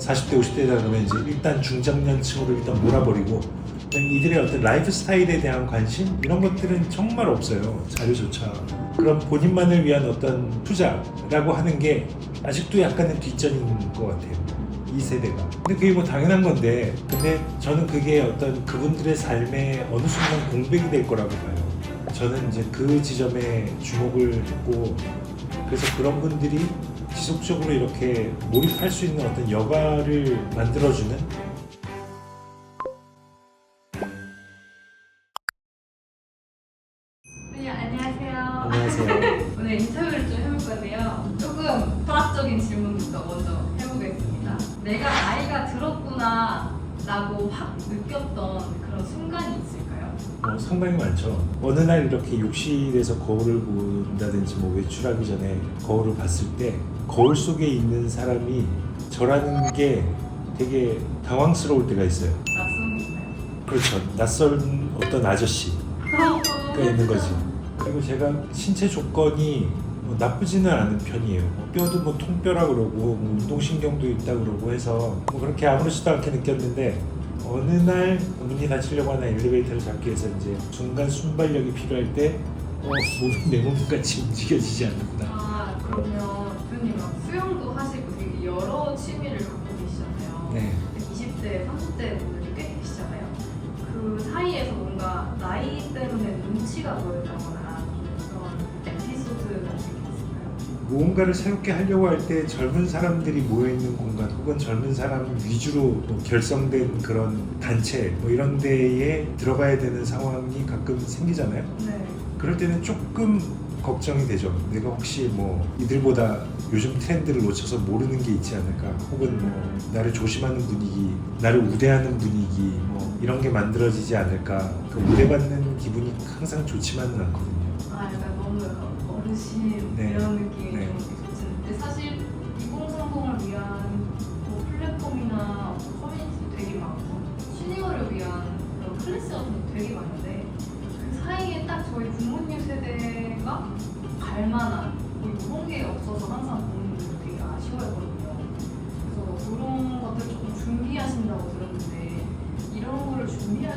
40대 50대다 그러면 이제 일단 중장년층으로 일단 몰아버리고 이들의 어떤 라이프 스타일에 대한 관심? 이런 것들은 정말 없어요 자료조차. 그런 본인만을 위한 어떤 투자라고 하는 게 아직도 약간은 뒷전인 것 같아요 이 세대가. 근데 그게 뭐 당연한 건데 근데 저는 그게 어떤 그분들의 삶에 어느 순간 공백이 될 거라고 봐요. 저는 이제 그 지점에 주목을 했고 그래서 그런 분들이 지속적으로 이렇게 몰입할 수 있는 어떤 여가를 만들어주는 상당히 많죠. 어느 날 이렇게 욕실에서 거울을 본다든지 뭐 외출하기 전에 거울을 봤을 때 거울 속에 있는 사람이 저라는 게 되게 당황스러울 때가 있어요. 낯선인가요? 그렇죠. 낯선 어떤 아저씨가 있는 거지. 그리고 제가 신체 조건이 뭐 나쁘지는 않은 편이에요. 뭐 뼈도 뭐 통뼈라 그러고 뭐 운동신경도 있다 그러고 해서 뭐 그렇게 아무렇지도 않게 느꼈는데 어느 날 문이 닫히려고 하나 엘리베이터를 잡기 위해서 이제 순간 순발력이 필요할 때 어, 몸이 내 몸같이 움직여지지 않는구나. 아, 그러면 대표님 막 수영도 하시고 되게 여러 취미를 갖고 계시잖아요. 네. 20대, 30대 분들이 꽤 계시잖아요. 그 사이에서 뭔가 나이 때문에 눈치가 보였다거나 무언가를 새롭게 하려고 할 때 젊은 사람들이 모여있는 공간 혹은 젊은 사람 위주로 또 결성된 그런 단체 뭐 이런 데에 들어가야 되는 상황이 가끔 생기잖아요. 네. 그럴 때는 조금 걱정이 되죠. 내가 혹시 뭐 이들보다 요즘 트렌드를 놓쳐서 모르는 게 있지 않을까 혹은 뭐 나를 조심하는 분위기, 나를 우대하는 분위기 뭐 이런 게 만들어지지 않을까 그 우대받는 기분이 항상 좋지만은 않거든요. 아 약간 너무 어르신 네.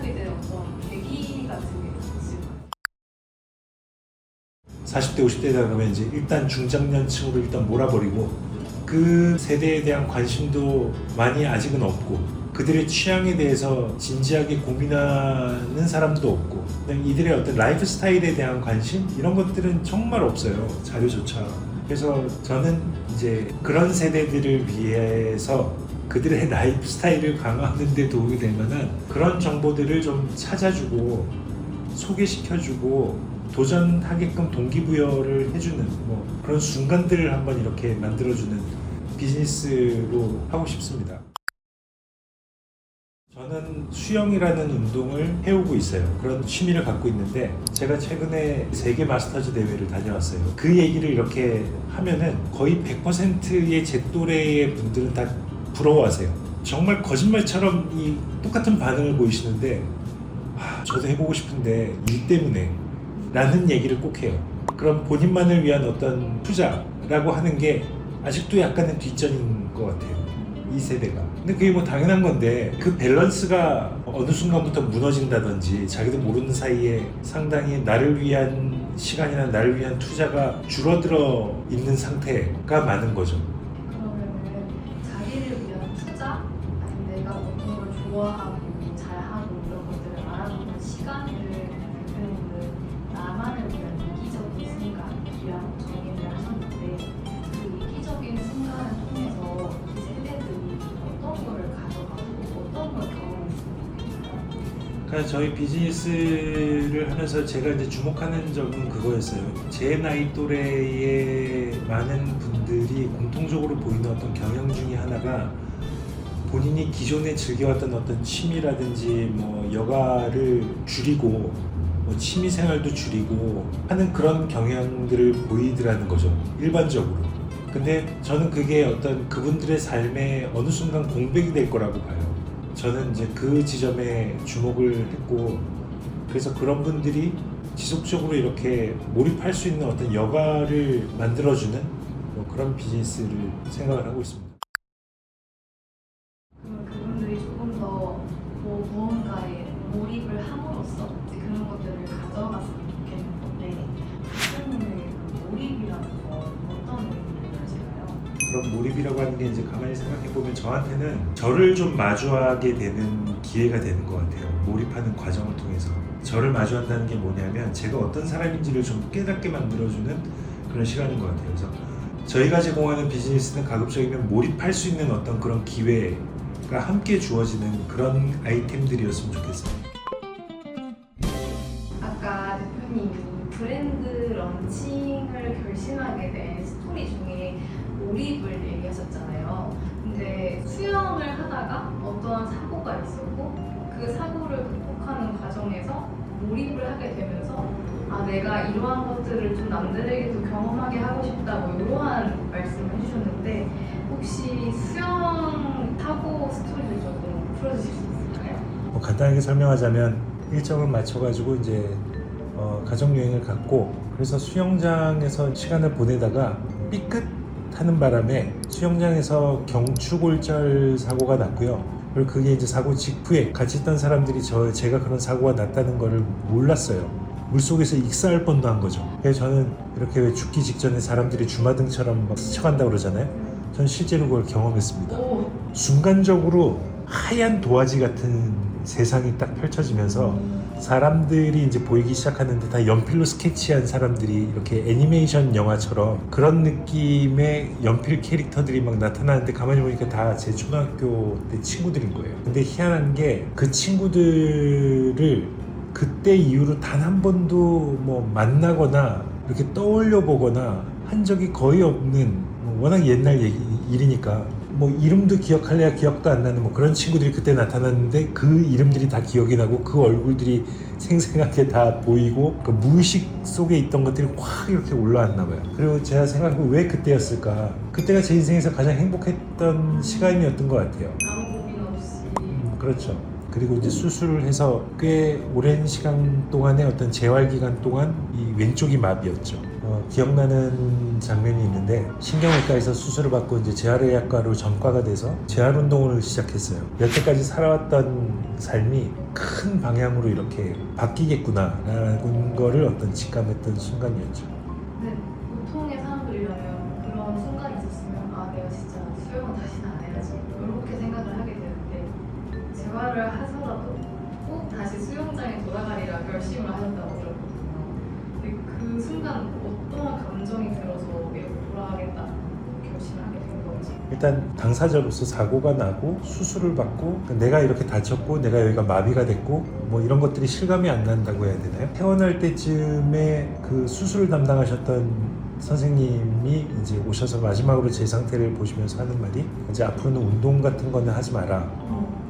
하게 된 어떤 계기 같은 게 있을까요? 40대 50대다 그러면 이제 일단 중장년층으로 일단 몰아버리고 그 세대에 대한 관심도 많이 아직은 없고 그들의 취향에 대해서 진지하게 고민하는 사람도 없고 그냥 이들의 어떤 라이프 스타일에 대한 관심 이런 것들은 정말 없어요 자료조차 그래서 저는 이제 그런 세대들을 위해서 그들의 라이프 스타일을 강화하는 데 도움이 될 만한 그런 정보들을 좀 찾아주고 소개시켜주고 도전하게끔 동기부여를 해주는 뭐 그런 순간들을 한번 이렇게 만들어주는 비즈니스로 하고 싶습니다. 저는 수영이라는 운동을 해오고 있어요. 그런 취미를 갖고 있는데 제가 최근에 세계 마스터즈 대회를 다녀왔어요. 그 얘기를 이렇게 하면은 거의 100%의 제 또래의 분들은 다 부러워하세요. 정말 거짓말처럼 이 똑같은 반응을 보이시는데 아, 저도 해보고 싶은데 일 때문에 라는 얘기를 꼭 해요. 그럼 본인만을 위한 어떤 투자라고 하는 게 아직도 약간은 뒷전인 것 같아요. 이 세대가. 근데 그게 뭐 당연한 건데 그 밸런스가 어느 순간부터 무너진다든지 자기도 모르는 사이에 상당히 나를 위한 시간이나 나를 위한 투자가 줄어들어 있는 상태가 많은 거죠. 그러니까 저희 비즈니스를 하면서 제가 이제 주목하는 점은 그거였어요. 제 나이 또래의 많은 분들이 공통적으로 보이는 어떤 경영 중에 하나가 본인이 기존에 즐겨왔던 어떤 취미라든지 뭐 여가를 줄이고 뭐 취미 생활도 줄이고 하는 그런 경향들을 보이더라는 거죠. 일반적으로. 근데 저는 그게 어떤 그분들의 삶에 어느 순간 공백이 될 거라고 봐요. 저는 이제 그 지점에 주목을 했고 그래서 그런 분들이 지속적으로 이렇게 몰입할 수 있는 어떤 여가를 만들어주는 뭐 그런 비즈니스를 생각을 하고 있습니다. 그런 몰입이라고 하는 게 이제 가만히 생각해 보면 저한테는 저를 좀 마주하게 되는 기회가 되는 것 같아요. 몰입하는 과정을 통해서 저를 마주한다는 게 뭐냐면 제가 어떤 사람인지를 좀 깨닫게 만들어주는 그런 시간인 것 같아요. 그래서 저희가 제공하는 비즈니스는 가급적이면 몰입할 수 있는 어떤 그런 기회가 함께 주어지는 그런 아이템들이었으면 좋겠어요. 아까 대표님이 브랜드 런칭을 결심하게 된 스토리 중에 몰입을 얘기하셨잖아요. 근데 수영을 하다가 어떠한 사고가 있었고 그 사고를 극복하는 과정에서 몰입을 하게 되면서 아 내가 이러한 것들을 좀 남들에게도 경험하게 하고 싶다 뭐 이러한 말씀을 해주셨는데 혹시 수영 타고 스토리를 조금 풀어주실 수 있을까요? 뭐 간단하게 설명하자면 일정을 맞춰가지고 이제 어, 가족 여행을 갔고 그래서 수영장에서 시간을 보내다가 삐끗 하는 바람에 수영장에서 경추골절 사고가 났고요. 그리고 그게 이제 사고 직후에 같이 있던 사람들이 저 제가 그런 사고가 났다는 거를 몰랐어요. 물속에서 익사할 뻔도 한 거죠. 그래서 저는 이렇게 왜 죽기 직전에 사람들이 주마등처럼 막 스쳐간다 그러잖아요. 전 실제로 그걸 경험했습니다. 오. 순간적으로 하얀 도화지 같은 세상이 딱 펼쳐지면서 사람들이 이제 보이기 시작하는데 다 연필로 스케치한 사람들이 이렇게 애니메이션 영화처럼 그런 느낌의 연필 캐릭터들이 막 나타나는데 가만히 보니까 다 제 초등학교 때 친구들인 거예요. 근데 희한한 게 그 친구들을 그때 이후로 단 한 번도 뭐 만나거나 이렇게 떠올려 보거나 한 적이 거의 없는 뭐 워낙 옛날 얘기, 일이니까 뭐 이름도 기억할래야 기억도 안 나는 뭐 그런 친구들이 그때 나타났는데 그 이름들이 다 기억이 나고 그 얼굴들이 생생하게 다 보이고 그 무의식 속에 있던 것들이 확 이렇게 올라왔나 봐요. 그리고 제가 생각해보면 왜 그때였을까? 그때가 제 인생에서 가장 행복했던 시간이었던 것 같아요. 아무 고민 없이 음, 그렇죠. 그리고 이제 수술을 해서 꽤 오랜 시간 동안의 어떤 재활 기간 동안 이 왼쪽이 마비였죠. 어, 기억나는 장면이 있는데 신경외과에서 수술을 받고 이제 재활의학과로 전과가 돼서 재활 운동을 시작했어요. 여태까지 살아왔던 삶이 큰 방향으로 이렇게 바뀌겠구나라는 거를 어떤 직감했던 순간이었죠. 근데 보통의 사람들이라면 그런 순간이 있었으면 아 내가 진짜 수영은 다시는 안 해야지 이렇게 생각을 하게 되는데 재활을 하더라도 꼭 다시 수영장에 돌아가리라 결심을 하셨다고 들었거든요 그 순간 어떠한 감정이 들어서 이렇게 돌아가겠다 결심을 하게 된 건지 일단 당사자로서 사고가 나고 수술을 받고 내가 이렇게 다쳤고 내가 여기가 마비가 됐고 뭐 이런 것들이 실감이 안 난다고 해야 되나요? 태어날 때쯤에 그 수술을 담당하셨던 선생님이 이제 오셔서 마지막으로 제 상태를 보시면서 하는 말이 이제 앞으로는 운동 같은 거는 하지 마라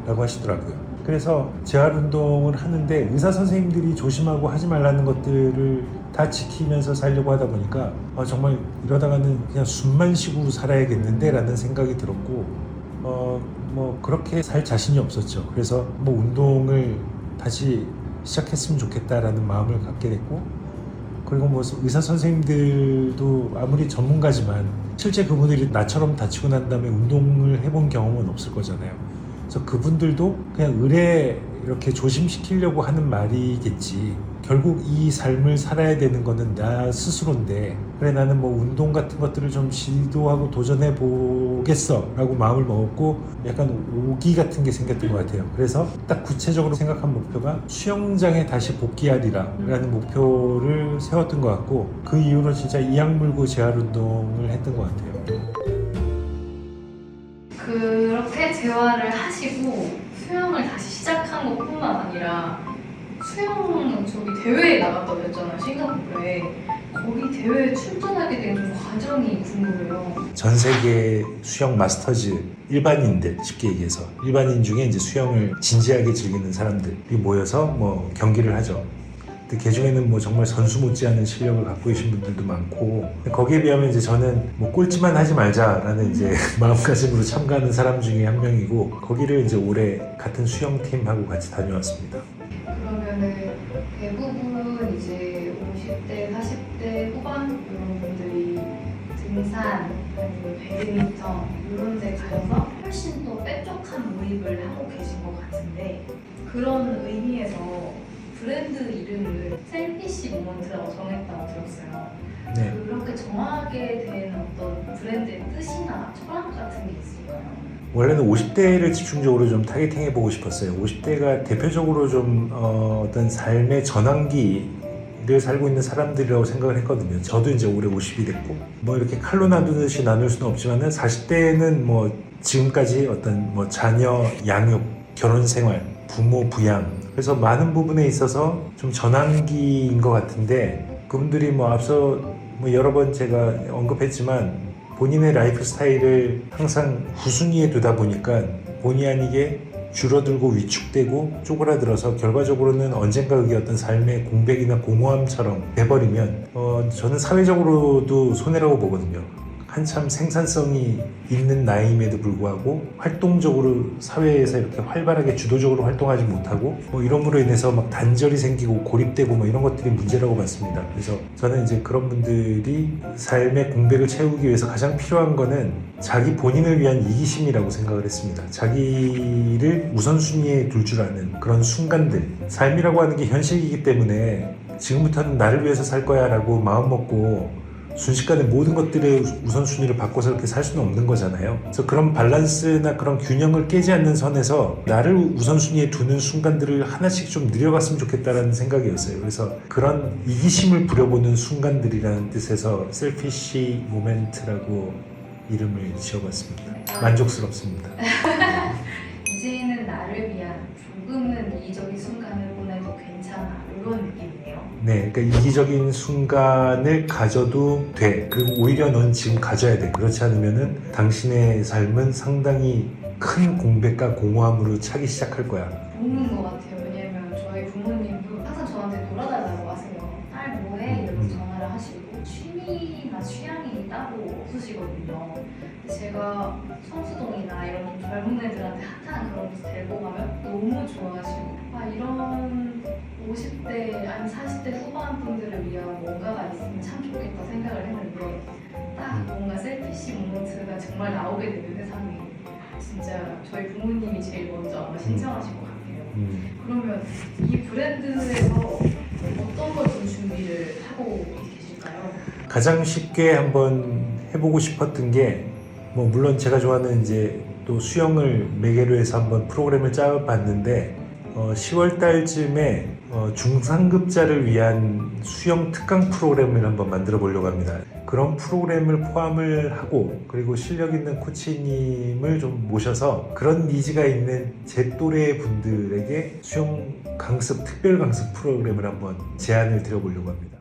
라고 하시더라고요. 그래서 재활 운동을 하는데 의사 선생님들이 조심하고 하지 말라는 것들을 다 지키면서 살려고 하다 보니까 아, 정말 이러다가는 그냥 숨만 쉬고 살아야겠는데 라는 생각이 들었고 어, 뭐 그렇게 살 자신이 없었죠. 그래서 뭐 운동을 다시 시작했으면 좋겠다라는 마음을 갖게 됐고 그리고 뭐 의사 선생님들도 아무리 전문가지만 실제 그분들이 나처럼 다치고 난 다음에 운동을 해본 경험은 없을 거잖아요. 그래서 그분들도 그냥 의뢰 이렇게 조심시키려고 하는 말이겠지. 결국 이 삶을 살아야 되는 거는 나 스스로인데 그래 나는 뭐 운동 같은 것들을 좀 시도하고 도전해 보겠어 라고 마음을 먹었고 약간 오기 같은 게 생겼던 것 같아요. 그래서 딱 구체적으로 생각한 목표가 수영장에 다시 복귀하리라 라는 목표를 세웠던 것 같고 그 이후로 진짜 이악 물고 재활 운동을 했던 것 같아요 그렇게 재활을 하시고 수영을 다시 시작한 것뿐만 아니라 수영 저기 대회에 나갔다고 했잖아요 싱가포르에. 거기 대회에 출전하게 된 좀 과정이 궁금해요. 전 세계 수영 마스터즈 일반인들 쉽게 얘기해서. 일반인 중에 이제 수영을 진지하게 즐기는 사람들이 모여서 뭐 경기를 하죠. 근데 그 중에는 뭐 정말 선수 못지않은 실력을 갖고 계신 분들도 많고 거기에 비하면 이제 저는 뭐 꼴찌만 하지 말자라는 이제 마음가짐으로 참가하는 사람 중에 한 명이고 거기를 이제 올해 같은 수영팀하고 같이 다녀왔습니다. 그러면은 대부분 이제 50대, 40대 후반 이런 분들이 등산, 아니면 배드민턴 이런 데 가서 훨씬 더 완벽한 몰입을 하고 계신 것 같은데 그런 의미에서 브랜드 이름을 셀피시 모먼트라고 정했다고 들었어요. 네. 그렇게 정하게 된 어떤 브랜드의 뜻이나 철학 같은 게 있을까요? 원래는 50대를 집중적으로 좀 타겟팅해 보고 싶었어요. 50대가 대표적으로 좀 어, 떤 삶의 전환기를 살고 있는 사람들이라고 생각을 했거든요. 저도 이제 올해 50이 됐고 뭐 이렇게 칼로 나누듯이 나눌 수는 없지만은 40대는 뭐 지금까지 어떤 뭐 자녀 양육, 결혼 생활, 부모 부양 그래서 많은 부분에 있어서 좀 전환기인 것 같은데 그분들이 뭐 앞서 뭐 여러 번 제가 언급했지만 본인의 라이프 스타일을 항상 후순위에 두다 보니까 본의 아니게 줄어들고 위축되고 쪼그라들어서 결과적으로는 언젠가 그게 어떤 삶의 공백이나 공허함처럼 돼버리면 어, 저는 사회적으로도 손해라고 보거든요. 한참 생산성이 있는 나이임에도 불구하고 활동적으로 사회에서 이렇게 활발하게 주도적으로 활동하지 못하고 뭐 이런으로 인해서 막 단절이 생기고 고립되고 뭐 이런 것들이 문제라고 봤습니다. 그래서 저는 이제 그런 분들이 삶의 공백을 채우기 위해서 가장 필요한 거는 자기 본인을 위한 이기심이라고 생각을 했습니다. 자기를 우선순위에 둘 줄 아는 그런 순간들. 삶이라고 하는 게 현실이기 때문에 지금부터는 나를 위해서 살 거야 라고 마음 먹고 순식간에 모든 것들의 우선순위를 바꿔서 이렇게 살 수는 없는 거잖아요. 그래서 그런 밸런스나 그런 균형을 깨지 않는 선에서 나를 우선순위에 두는 순간들을 하나씩 좀 늘려갔으면 좋겠다라는 생각이었어요. 그래서 그런 이기심을 부려보는 순간들이라는 뜻에서 셀피시 모멘트라고 이름을 지어봤습니다. 만족스럽습니다. 이제는 나를 위한 조금은 이기적인 순간을 보내 네, 그러니까 이기적인 순간을 가져도 돼. 그리고 오히려 넌 지금 가져야 돼. 그렇지 않으면은 당신의 삶은 상당히 큰 공백과 공허함으로 차기 시작할 거야. 좋은 것 같아요. 왜냐면 저희 부모님도 항상 저한테 놀아달라고 하세요. 딸 뭐해? 이러면서 전화를 하시고 취미나 취향이 따로 없으시거든요. 근데 제가 성수동이나 이런 좀 젊은 애들한테 핫한 그런 곳 데리고 가면 너무 좋아하시고 아 이런 50대 아니 40대 후반 분들을 위한 뭔가가 있으면 참 좋겠다 생각을 했는데 딱 뭔가 셀피시 모먼트가 정말 나오게 되는 세상에 진짜 저희 부모님이 제일 먼저 아마 신청하실 것 같아요. 음. 그러면 이 브랜드에서 어떤 걸 좀 준비를 하고 계실까요? 가장 쉽게 한번 해보고 싶었던 게 뭐 물론 제가 좋아하는 이제 또 수영을 매개로 해서 한번 프로그램을 짜봤는데 어 10월 달쯤에 어 중상급자를 위한 수영 특강 프로그램을 한번 만들어 보려고 합니다. 그런 프로그램을 포함을 하고 그리고 실력 있는 코치님을 좀 모셔서 그런 니즈가 있는 제 또래 분들에게 수영 강습 특별 강습 프로그램을 한번 제안을 드려보려고 합니다.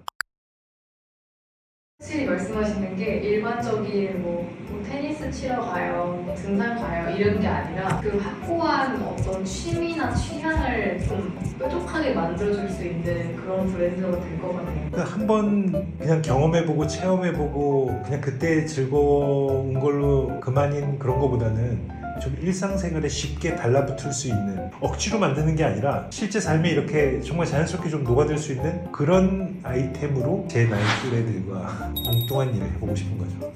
확실히 말씀하시는 게 일반적인 뭐, 뭐 테니스 치러 가요, 뭐 등산 가요 이런 게 아니라 그 확고한 어떤 취미나 취향을 좀 뾰족하게 만들어줄 수 있는 그런 브랜드가 될 것 같네요. 한번 그냥 경험해보고 체험해보고 그냥 그때 즐거운 걸로 그만인 그런 거보다는 좀 일상생활에 쉽게 달라붙을 수 있는 억지로 만드는 게 아니라 실제 삶에 이렇게 정말 자연스럽게 좀 녹아들 수 있는 그런 아이템으로 제 나이 또래들과 엉뚱한 일을 해보고 싶은 거죠.